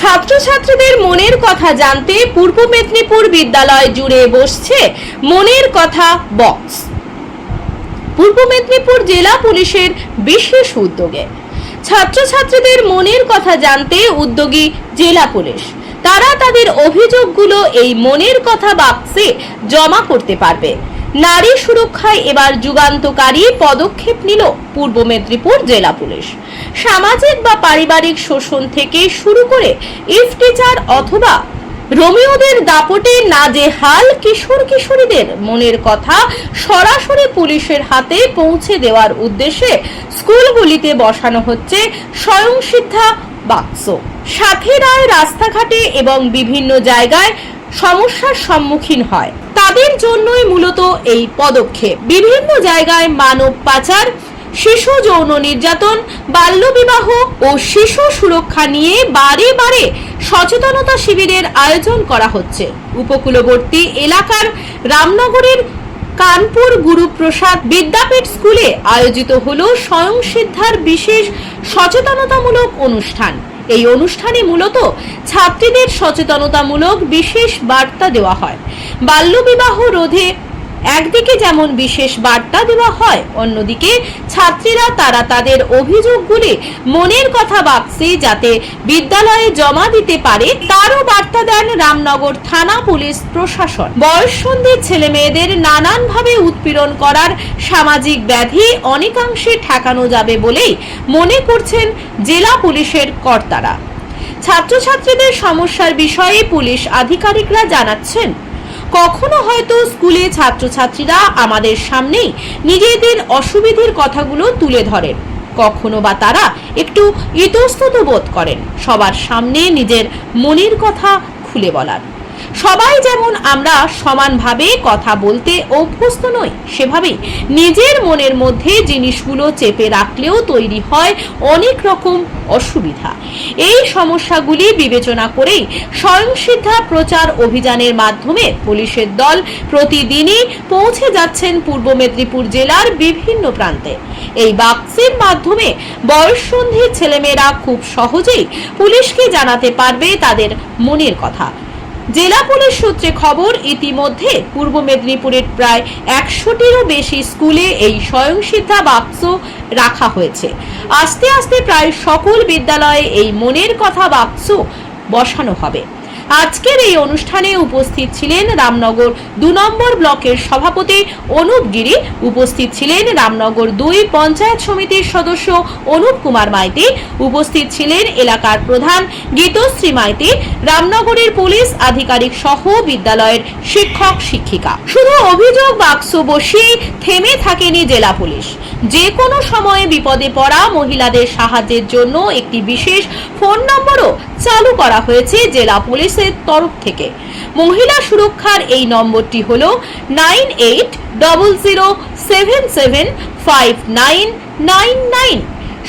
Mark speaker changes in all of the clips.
Speaker 1: ছাত্রছাত্রীদের মনের কথা জানতে পূর্ব মেদিনীপুর বিদ্যালয় জুড়ে বসছে মনের কথা বক্স। পূর্ব মেদিনীপুর জেলা পুলিশের বিশেষ উদ্যোগে। ছাত্রছাত্রীদের মনের কথা জানতে উদ্যোগী জেলা পুলিশ। তারা তাদের অভিযোগগুলো এই মনের কথা বাক্সে জমা করতে পারবে। নারী সুরক্ষায় এবার যুগান্তকারী পদক্ষেপ নিল পূর্ব মেদিনীপুর জেলা পুলিশ। সামাজিক বা পারিবারিক শোষণ থেকে শুরু করে ইফটিচার অথবা রোমিওদের দাপটে নাজেহাল কিশোর কিশোরীদের মনের কথা সরাসরি পুলিশের হাতে পৌঁছে দেওয়ার উদ্দেশ্যে স্কুলগুলিতে বসানো হচ্ছে স্বয়ংসিদ্ধা বাক্স। সাথীরায় রাস্তাঘাটে এবং বিভিন্ন জায়গায় সমস্যার সম্মুখীন হয়। তাদের জন্যই মূলত এই পদক্ষেপ। বিভিন্ন জায়গায় মানব পাচার, শিশু যৌন নির্যাতন, বাল্যবিবাহ ও শিশু সুরক্ষা নিয়ে বারে বারে সচেতনতা শিবিরের আয়োজন করা হচ্ছে। উপকূলবর্তী এলাকার রামনগরের কানপুর গুরুপ্রসাদ বিদ্যাপীঠ স্কুলে আয়োজিত হলো স্বয়ংসিদ্ধার বিশেষ সচেতনতামূলক অনুষ্ঠান। এই অনুষ্ঠানে মূলত ছাত্রীদের সচেতনতামূলক বিশেষ বার্তা দেওয়া হয়। বাল্যবিবাহ রোধে একদিকে যেমন বিশেষ বার্তা দেওয়া হয়, অন্যদিকে ছাত্রীরা তারা তাদের অভিযোগগুলি মনের কথা বাক্সে যাতে বিদ্যালয়ে জমা দিতে পারে তারও বার্তা দেন রামনগর থানা পুলিশ প্রশাসন। বয়ঃসন্ধির ছেলে মেয়েদের নানানভাবে উৎপীড়ন করার সামাজিক ব্যাধি অনেকাংশে ঠেকানো যাবে বলেই মনে করছেন জেলা পুলিশের কর্তারা। ছাত্রছাত্রীদের সমস্যার বিষয়ে পুলিশ আধিকারিকরা জানাচ্ছেন কখনো হয়তো স্কুলে ছাত্রছাত্রীরা আমাদের সামনেই নিজেদের অসুবিধের কথাগুলো তুলে ধরেন। কখনো বা তারা একটু ইতস্তত বোধ করেন। সবার সামনে নিজের মনের কথা খুলে বলার। সবাই যেমন আমরা সমানভাবে কথা বলতে অভ্যস্ত নই, সেভাবেই নিজের মনের মধ্যে জিনিসগুলো চেপে রাখলেও তৈরি হয় অনেক রকম অসুবিধা। এই সমস্যাগুলি বিবেচনা করেই স্বয়ংসিদ্ধা প্রচার অভিযানের মাধ্যমে পুলিশের দল প্রতিদিনই পৌঁছে যাচ্ছেন পূর্ব মেদিনীপুর জেলার বিভিন্ন প্রান্তে। এই বাক্সের মাধ্যমে বয়ঃসন্ধির ছেলেমেয়েরা খুব সহজেই পুলিশকে জানাতে পারবে তাদের মনের কথা। জেলা পুলিশ সূত্রে খবর, ইতিমধ্যে পূর্ব মেদিনীপুরের প্রায় একশোটিরও বেশি স্কুলে এই স্বয়ংসিদ্ধা বাক্স রাখা হয়েছে। আস্তে আস্তে প্রায় সকল বিদ্যালয়ে এই মনের কথা বাক্স বসানো হবে। আজকের এই অনুষ্ঠানে উপস্থিত ছিলেন রামনগর দু নম্বর ব্লকের সভাপতি অনুপ গিরি। উপস্থিত ছিলেন রামনগর দুই পঞ্চায়েত সমিতির সদস্য অনুপ কুমার মাইতি। উপস্থিত ছিলেন এলাকার প্রধান গীতশ্রী মাইতি। রামনগরের পুলিশ আধিকারিক সহ বিদ্যালয়ের শিক্ষক শিক্ষিকা। শুধু অভিযোগ বাক্স বসিয়ে থেমে থাকেনি জেলা পুলিশ। যে কোনো সময়ে বিপদে পড়া মহিলাদের সাহায্যের জন্য একটি বিশেষ ফোন নম্বরও চালু করা হয়েছে জেলা পুলিশের তরফ থেকে। মহিলা সুরক্ষার এই নম্বরটি হল nine eight double zero seven seven five nine nine nine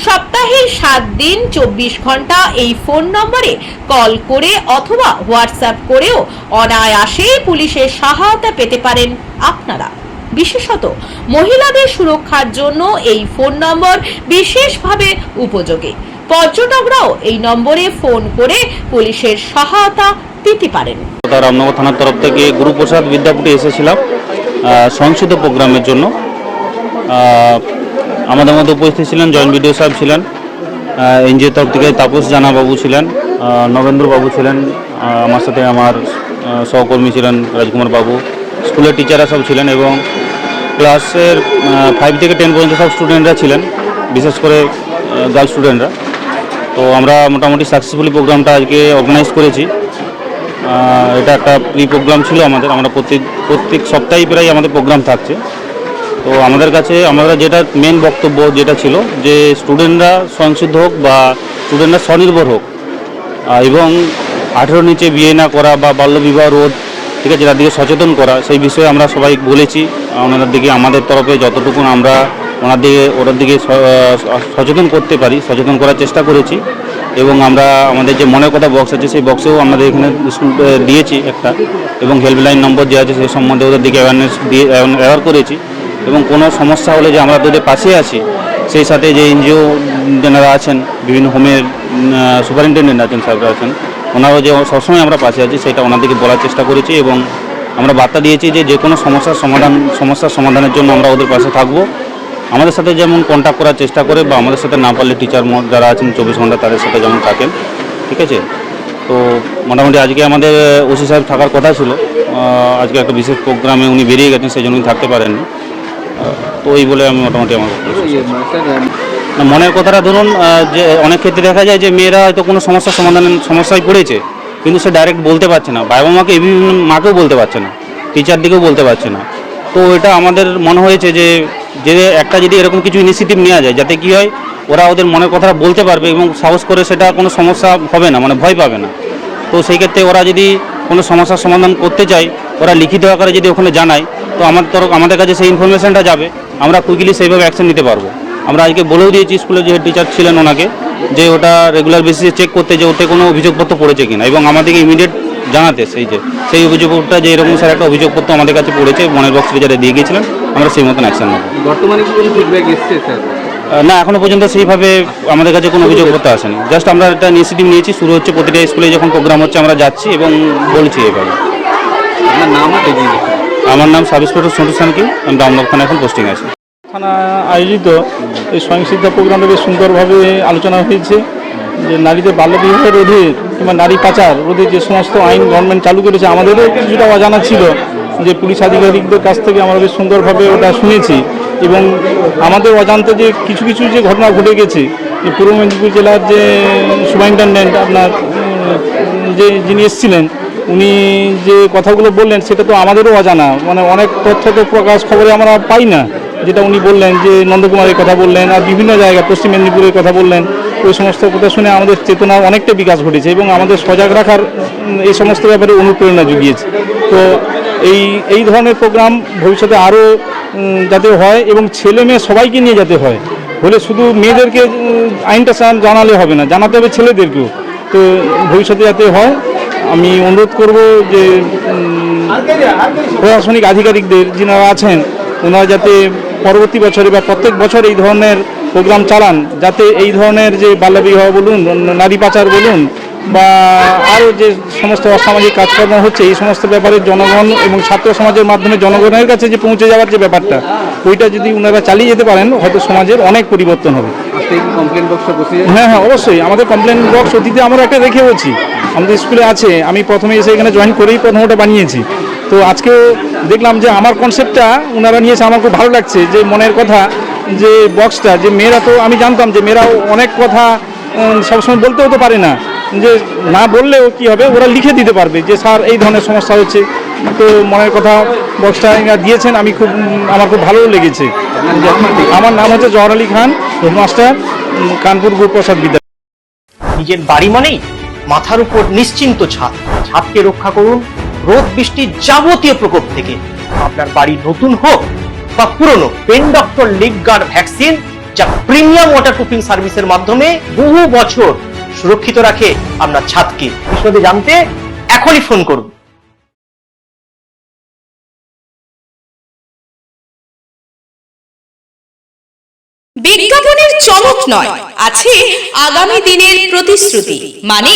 Speaker 1: সপ্তাহের সাত দিন, চব্বিশ ঘণ্টা এই ফোন নম্বরে কল করে অথবা হোয়াটসঅ্যাপ করেও অনায়াসে পুলিশের সহায়তা পেতে পারেন আপনারা। বিশেষত মহিলাদের সুরক্ষার জন্য এই ফোন নম্বর বিশেষভাবে উপযোগী। পর্যটকরাও এই নম্বরে ফোন করে পুলিশের সহায়তা পেতে পারেন।
Speaker 2: রামনগর থানার তরফ থেকে গুরুপ্রসাদ বিদ্যাপীঠে এসেছিলাম সংসদ প্রোগ্রামের জন্য। আমাদের মধ্যে উপস্থিত ছিলেন, জয়েন্ট বিডিও সাহেব ছিলেন এনজিও তরফ থেকে তাপস জানা বাবু ছিলেন নবেন্দ্র বাবু ছিলেন আমার সাথে আমার সহকর্মী ছিলেন রাজকুমার বাবু, স্কুলের টিচাররা সব ছিলেন এবং ক্লাসের ফাইভ থেকে টেন পর্যন্ত সব স্টুডেন্টরা ছিলেন, বিশেষ করে গার্ল স্টুডেন্টরা তো আমরা মোটামুটি সাকসেসফুলি প্রোগ্রামটা আজকে অর্গানাইজ করেছি। এটা একটা প্রি প্রোগ্রাম ছিল আমাদের, আমরা প্রত্যেক প্রত্যেক সপ্তাহেই প্রায় আমাদের প্রোগ্রাম থাকছে। তো আমাদের কাছে, আমরা যেটা মেন বক্তব্য যেটা ছিল যে স্টুডেন্টরা সংসিদ্ধ হোক বা স্টুডেন্টরা স্বনির্ভর হোক এবং আঠেরো নিচে বিয়ে না করা বা বাল্যবিবাহ রোধ, ঠিক আছে যার দিকে সচেতন করা, সেই বিষয়ে আমরা সবাই বলেছি। ওনাদের দিকে আমাদের তরফে যতটুকু আমরা ওনার দিকে ওনার দিকে সচেতন করতে পারি, সচেতন করার চেষ্টা করেছি। এবং আমরা আমাদের যে মনের কথা বক্স আছে, সেই বক্সেও আমাদের এখানে দিয়েছি একটা। এবং হেল্পলাইন নম্বর যে আছে সেই সম্বন্ধে ওদের দিকে অ্যাওয়ারনেস দিয়ে অ্যাওয়ার করেছি। এবং কোনো সমস্যা হলে যে আমরা তোদের পাশে আছি, সেই সাথে যে এনজিও যারা আছেন, বিভিন্ন হোমের সুপারিনটেন্ডেন্ট আছেন সাহেবরা আছেন, ওনারাও যে সবসময় আমরা পাশে আছি, সেটা ওনাদেরকে বলার চেষ্টা করেছি। এবং আমরা বার্তা দিয়েছি যে যে কোনো সমস্যার সমাধান, সমস্যার সমাধানের জন্য আমরা ওদের পাশে থাকব। আমাদের সাথে যেমন কন্ট্যাক্ট করার চেষ্টা করে বা আমাদের সাথে না পারলে টিচার যারা আছেন চব্বিশ ঘণ্টা তাদের সাথে যেমন থাকেন, ঠিক আছে? তো মোটামুটি আজকে আমাদের ওসি সাহেব থাকার কথা ছিল। আজকে একটা বিশেষ প্রোগ্রামে উনি বেরিয়ে গেছেন, সেই জন্য থাকতে পারেননি। তো এই বলে আমি মোটামুটি আমার মনের কথাটা ধরুন যে অনেক ক্ষেত্রে দেখা যায় যে মেয়েরা হয়তো কোনো সমস্যার সমাধান, সমস্যায় পড়েছে, কিন্তু সে ডাইরেক্ট বলতে পারছে না। বাবা মাকে মাকেও বলতে পারছে না টিচার দিকেও বলতে পারছে না। তো এটা আমাদের মনে হয়েছে যে যে একটা যদি এরকম কিছু ইনিশিয়েটিভ নেওয়া যায়, যাতে কি হয়, ওরা ওদের মনের কথাটা বলতে পারবে এবং সাহস করে সেটা কোনো সমস্যা হবে না মানে ভয় পাবে না। তো সেই ক্ষেত্রে ওরা যদি কোনো সমস্যার সমাধান করতে চায়, ওরা লিখিত আকারে যদি ওখানে জানায়, তো আমার তরফ, আমাদের কাছে সেই ইনফরমেশনটা যাবে, আমরা কুইকলি সেইভাবে অ্যাকশন নিতে পারব। আমরা আজকে বলেও দিয়েছি স্কুলে যে হেড টিচার ছিলেন ওনাকে, যে ওটা রেগুলার বেসিসে চেক করতে যে ওতে কোনো অভিযোগপত্র পড়েছে কিনা, এবং আমাদেরকে ইমিডিয়েট জানাতে সেই যে, সেই অভিযোগটা যে এরকম স্যার একটা অভিযোগপত্র আমাদের কাছে পড়েছে, মনের বক্স টিচারে দিয়ে গিয়েছিলেন। আমরা সেই মতন অ্যাকশন নেব।
Speaker 3: বর্তমানে কি কোনো ফিডব্যাক এসছে স্যার
Speaker 2: না এখনও পর্যন্ত সেইভাবে আমাদের কাছে কোনো অভিযোগপত্র আসেনি। জাস্ট আমরা একটা ইনিশিয়েটিভ নিয়েছি শুরু হচ্ছে প্রতিটা স্কুলে যখন প্রোগ্রাম হচ্ছে আমরা যাচ্ছি এবং বলছি এভাবে
Speaker 3: আপনার নাম
Speaker 2: আমার নাম সাব ইন্সপেক্টর সন্তু সানকি আমি রামনগর থানা এখন পোস্টিং আছি।
Speaker 4: থানা আয়োজিত এই স্বয়ংসিদ্ধা প্রোগ্রামটা বেশ সুন্দরভাবে আলোচনা হয়েছে যে নারীদের বাল্যবিবাহ রোধে কিংবা নারী পাচার রোধে যে সমস্ত আইন গভর্নমেন্ট চালু করেছে আমাদেরও কিছুটা অজানা ছিল। যে পুলিশ আধিকারিকদের কাছ থেকে আমরা বেশ সুন্দরভাবে ওটা শুনেছি এবং আমাদের অজান্তে যে কিছু কিছু যে ঘটনা ঘটে গেছে, যে পূর্ব মেদিনীপুর জেলার যে সুপারিনটেন্ডেন্ট আপনার যে যিনি এসেছিলেন, উনি যে কথাগুলো বললেন সেটা তো আমাদেরও অজানা। মানে অনেক তথ্য তো প্রকাশ খবরে আমরা পাই না, যেটা উনি বললেন যে নন্দকুমারের কথা বললেন আর বিভিন্ন জায়গায় পশ্চিম মেদিনীপুরের কথা বললেন। ওই সমস্ত কথা শুনে আমাদের চেতনার অনেকটা বিকাশ ঘটেছে এবং আমাদের সজাগ রাখার এই সমস্ত ব্যাপারে অনুপ্রেরণা জুগিয়েছে। তো এই এই ধরনের প্রোগ্রাম ভবিষ্যতে আরও যাতে হয় এবং ছেলে মেয়ে সবাইকে নিয়ে যাতে হয়। হলে শুধু মেয়েদেরকে আইনটা জান- জানালে হবে না, জানাতে হবে ছেলেদেরকেও। তো ভবিষ্যতে যাতে হয়, আমি অনুরোধ করব যে প্রশাসনিক আধিকারিকদের যিনারা আছেন, ওনারা যাতে পরবর্তী বছরে বা প্রত্যেক বছর এই ধরনের প্রোগ্রাম চালান, যাতে এই ধরনের যে বাল্যবিবাহ বলুন, নারী পাচার বলুন বা আরও যে সমস্ত অসামাজিক কাজকর্ম হচ্ছে এই সমস্ত ব্যাপারে জনগণ এবং ছাত্র সমাজের মাধ্যমে জনগণের কাছে যে পৌঁছে যাওয়ার যে ব্যাপারটা ওইটা যদি ওনারা চালিয়ে যেতে পারেন হয়তো সমাজের অনেক পরিবর্তন হবে।
Speaker 3: আজকে
Speaker 4: হ্যাঁ হ্যাঁ অবশ্যই। আমাদের কমপ্লেন বক্স অতীতে আমরা একটা রেখেওছি আমাদের স্কুলে আছে। আমি প্রথমে এসে এখানে জয়েন করেই প্রথম ওটা বানিয়েছি। তো আজকেও দেখলাম যে আমার কনসেপ্টটা ওনারা নিয়েছে আমার খুব ভালো লাগছে যে মনের কথা যে বক্সটা যে মেয়েরা তো আমি জানতাম যে মেয়েরাও অনেক কথা সবসময় বলতেও তো পারে না। যে না বললেও কি হবে ওরা লিখে দিতে পারবে যে স্যার এই ধরনের সমস্যা হচ্ছে। তো মনের কথা বক্সটা দিয়েছেন আমি খুব আমার খুব ভালোও লেগেছে। আমার নাম হচ্ছে জহর আলী খান হেডমাস্টার কানপুর গুরুপ্রসাদ বিদ্যালয়।
Speaker 5: নিজের বাড়ি মানেই মাথার উপর নিশ্চিন্ত ছাদ। ছাদকে রক্ষা করুন রোদ বৃষ্টির যাবতীয় প্রকোপ থেকে। আপনার বাড়ি নতুন হোক বা পুরনো pen doctor leak guard vaccine যা প্রিমিয়াম ওয়াটারপ্রুফিং সার্ভিসের মাধ্যমে বহু বছর সুরক্ষিত রাখে আপনার ছাদকে। বিশদে জানতে এখনই ফোন করুন।
Speaker 1: বিজ্ঞাপনের চমক নয়, আছে আগামী দিনের প্রতিশ্রুতি। মানে